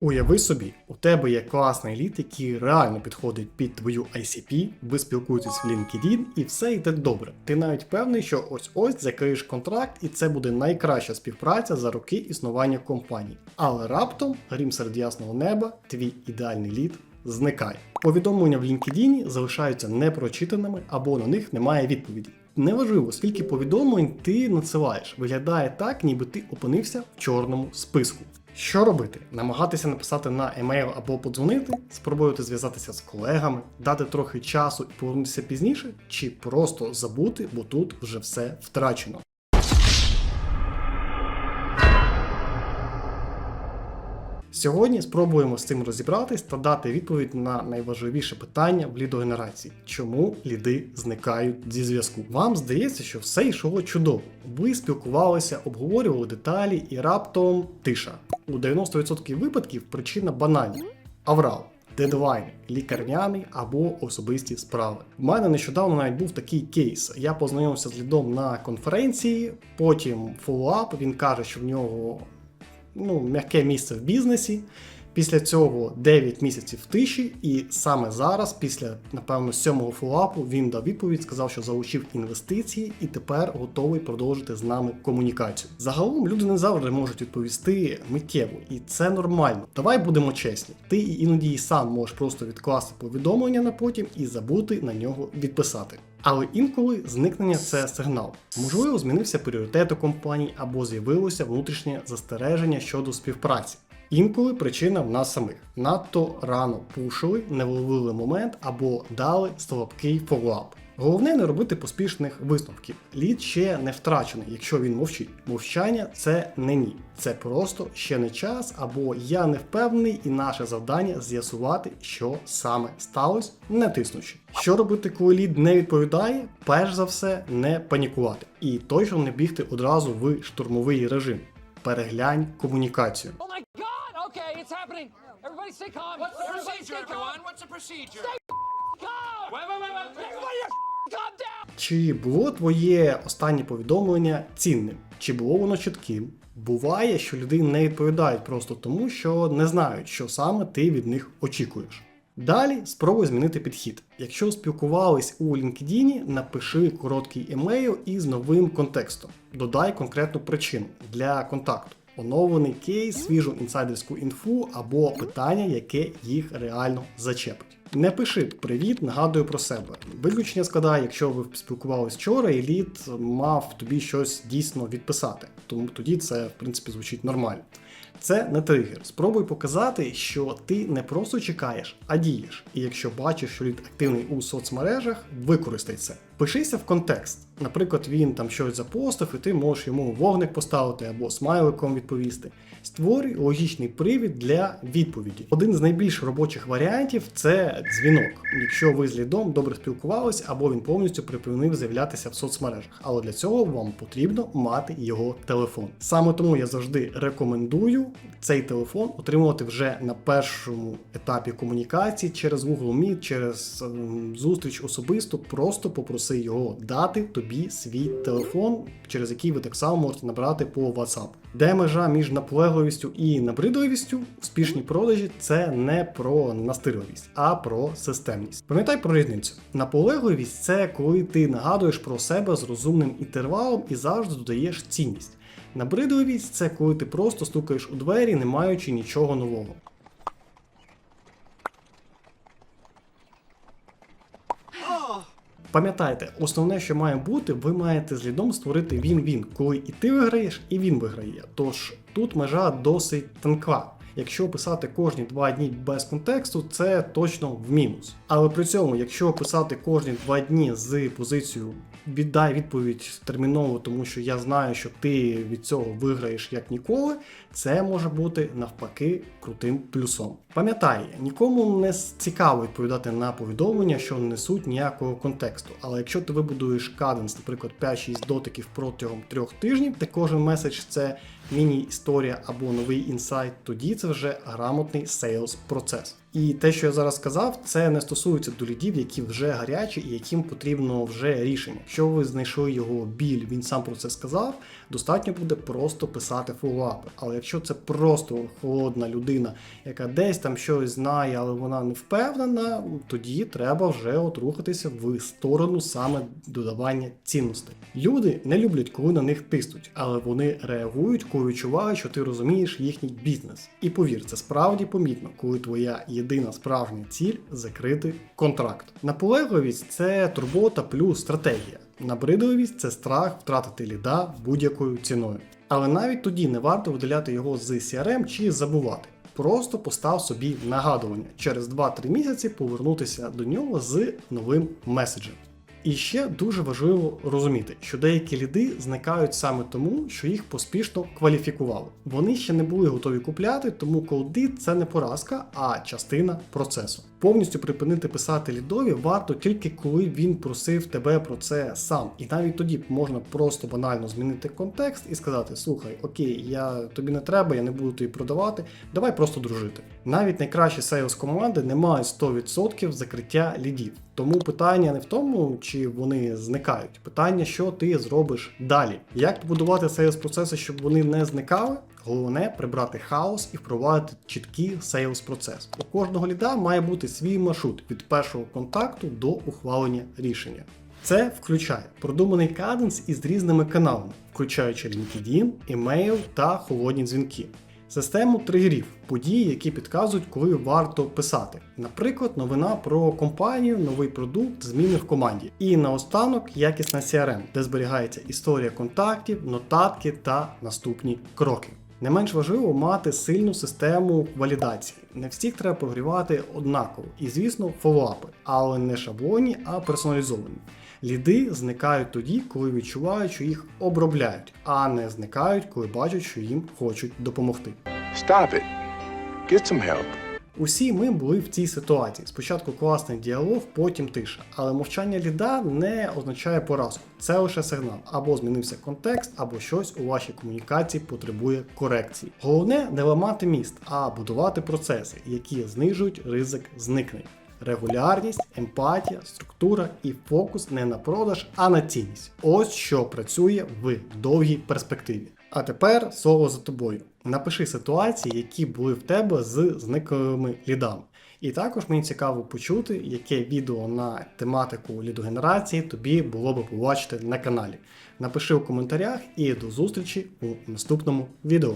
Уяви собі, у тебе є класний лід, який реально підходить під твою ICP, ви спілкуєтесь в LinkedIn і все йде добре. Ти навіть певний, що ось ось закриєш контракт, і це буде найкраща співпраця за роки існування компанії. Але раптом, грім серед ясного неба, твій ідеальний лід зникає. Повідомлення в LinkedIn залишаються непрочитаними або на них немає відповіді. Неважливо, скільки повідомлень ти надсилаєш, виглядає так, ніби ти опинився в чорному списку. Що робити? Намагатися написати на емейл або подзвонити, спробувати зв'язатися з колегами, дати трохи часу і повернутися пізніше, чи просто забути, бо тут вже все втрачено. Сьогодні спробуємо з цим розібратись та дати відповідь на найважливіше питання в лідогенерації: чому ліди зникають зі зв'язку? Вам здається, що все йшло чудово. Ви спілкувалися, обговорювали деталі і раптом тиша. У 90% випадків причина банальна аврал. Дедлайн, лікарняний або особисті справи. У мене нещодавно навіть був такий кейс. Я познайомився з лідом на конференції, потім фоллоуап, Він каже, що в нього ну, м'яке місце в бізнесі. Pісля цього 9 місяців тиші, і саме зараз, після напевно сьомого фоллапу, він дав відповідь, сказав, що залучив інвестиції і тепер готовий продовжити з нами комунікацію. Загалом люди не завжди можуть відповісти миттєво, і це нормально. Давай будемо чесні. Ти і іноді і сам можеш просто відкласти повідомлення на потім і забути на нього відписати. Але інколи зникнення це сигнал. Можливо, змінився пріоритет у компанії або з'явилося внутрішнє застереження щодо співпраці. Інколи причина в нас самих. Надто рано пушили, не вловили момент або дали слабкий фоллоуап. Головне не робити поспішних висновків. Лід ще не втрачений, якщо він мовчить. Мовчання це не ні. Це просто ще не час, або я не впевнений, і наше завдання з'ясувати, що саме сталося, не тиснучи. Що робити, коли лід не відповідає? Перш за все, не панікувати. І точно не бігти одразу в штурмовий режим. Переглянь комунікацію. Happening. Everybody stay calm. What's the Everybody procedure, stay calm. everyone? What's the procedure? Calm. Wait, wait, wait, wait. Everybody calm down. Чи було твоє останнє повідомлення цінним? Чи було воно чітким? Буває, що люди не відповідають просто тому, що не знають, що саме ти від них очікуєш. Далі спробуй змінити підхід. Якщо спілкувались у LinkedIn, напиши короткий емейл із новим контекстом. Додай конкретну причину для контакту. Оновлений кейс, свіжу інсайдерську інфу або питання, яке їх реально зачепить. Не пиши привіт, нагадую про себе. Виключення складає, якщо ви спілкувались вчора, і лід мав тобі щось дійсно відписати. Тому тоді це, в принципі, звучить нормально. Це не тригер. Спробуй показати, що ти не просто чекаєш, а дієш. І якщо бачиш, що лід активний у соцмережах, використай це. Пишися в контекст. Наприклад, він там щось запостив, і ти можеш йому вогник поставити або смайликом відповісти. Створюй логічний привід для відповіді. Один з найбільш робочих варіантів це дзвінок. Якщо ви з лідом добре спілкувались, або він повністю припинив з'являтися в соцмережах. Але для цього вам потрібно мати його телефон. Саме тому я завжди рекомендую цей телефон отримувати вже на першому етапі комунікації через Google Meet, через ем, зустріч особисто. Просто попроси його дати тобі свій телефон, через який ви так само можете набрати по WhatsApp. Де межа між наполегливістю і набридливістю, успішні продажі це не про настирливість, а про системність. Пам'ятай про різницю. Наполегливість це коли ти нагадуєш про себе з розумним інтервалом і завжди додаєш цінність. Набридливість це коли ти просто стукаєш у двері, не маючи нічого нового. Пам'ятайте, основне, що має бути, ви маєте з лідом створити він-він, коли і ти виграєш, і він виграє. Тож тут межа досить тонка. Якщо писати кожні два дні без контексту, це точно в мінус. Але при цьому, якщо писати кожні два дні з позицією віддай відповідь терміново, тому що я знаю, що ти від цього виграєш як ніколи, це може бути навпаки крутим плюсом. Пам'ятай, нікому не цікаво відповідати на повідомлення, що не несуть ніякого контексту. Але якщо ти вибудуєш каденс, наприклад, 5-6 дотиків протягом трьох тижнів, де кожен меседж це міні-історія або новий інсайт, тоді це вже грамотний сейлс процес. І те, що я зараз сказав, це не стосується до лідів, які вже гарячі і яким потрібно вже рішення. Якщо ви знайшли його біль, він сам про це сказав, достатньо буде просто писати фоллоуапи. Але якщо це просто холодна людина, яка десь там щось знає, але вона не впевнена, тоді треба вже от рухатися в сторону саме додавання цінностей. Люди не люблять, коли на них тиснуть, але вони реагують, коли відчувають, що ти розумієш їхній бізнес. І повір, це справді помітно, коли твоя єдина справжня ціль закрити контракт. Наполегливість це турбота плюс стратегія. Набридливість це страх втратити ліда будь-якою ціною. Але навіть тоді не варто видаляти його з CRM чи забувати. Просто постав собі нагадування через 2-3 місяці повернутися до нього з новим меседжем. І ще дуже важливо розуміти, що деякі ліди зникають саме тому, що їх поспішно кваліфікували. Вони ще не були готові купляти, тому колди це не поразка, а частина процесу. Повністю припинити писати лідові варто тільки коли він просив тебе про це сам. І навіть тоді можна просто банально змінити контекст і сказати: слухай, окей, я тобі не треба, я не буду тобі продавати, давай просто дружити. Навіть найкращі сейлс команди не мають 100% закриття лідів. Тому питання не в тому, чи вони зникають. Питання, що ти зробиш далі. Як побудувати сейлс процеси, щоб вони не зникали? Головне прибрати хаос і впровадити чіткий сейлс процес. У кожного ліда має бути свій маршрут від першого контакту до ухвалення рішення. Це включає продуманий каденс із різними каналами, включаючи LinkedIn, email та холодні дзвінки. Систему тригерів, події, які підказують, коли варто писати. Наприклад, новина про компанію, новий продукт, зміни в команді. І наостанок якісна CRM, де зберігається історія контактів, нотатки та наступні кроки. Не менш важливо мати сильну систему валідації. Не всіх треба прогрівати однаково. І, звісно, фоллоапи, але не шаблонні, а персоналізовані. Ліди зникають тоді, коли відчувають, що їх обробляють, а не зникають, коли бачать, що їм хочуть допомогти. Stop it. Get some help. Усі ми були в цій ситуації. Спочатку класний діалог, потім тиша. Але мовчання ліда не означає поразку. Це лише сигнал. Або змінився контекст, або щось у вашій комунікації потребує корекції. Головне не ламати міст, а будувати процеси, які знижують ризик зникнення. Регулярність, емпатія, структура і фокус не на продаж, а на цінність. Ось що працює в довгій перспективі. А тепер слово за тобою. Напиши ситуації, які були в тебе з зниклими лідами. І також мені цікаво почути, яке відео на тематику лідогенерації тобі було би побачити на каналі. Напиши у коментарях і до зустрічі у наступному відео.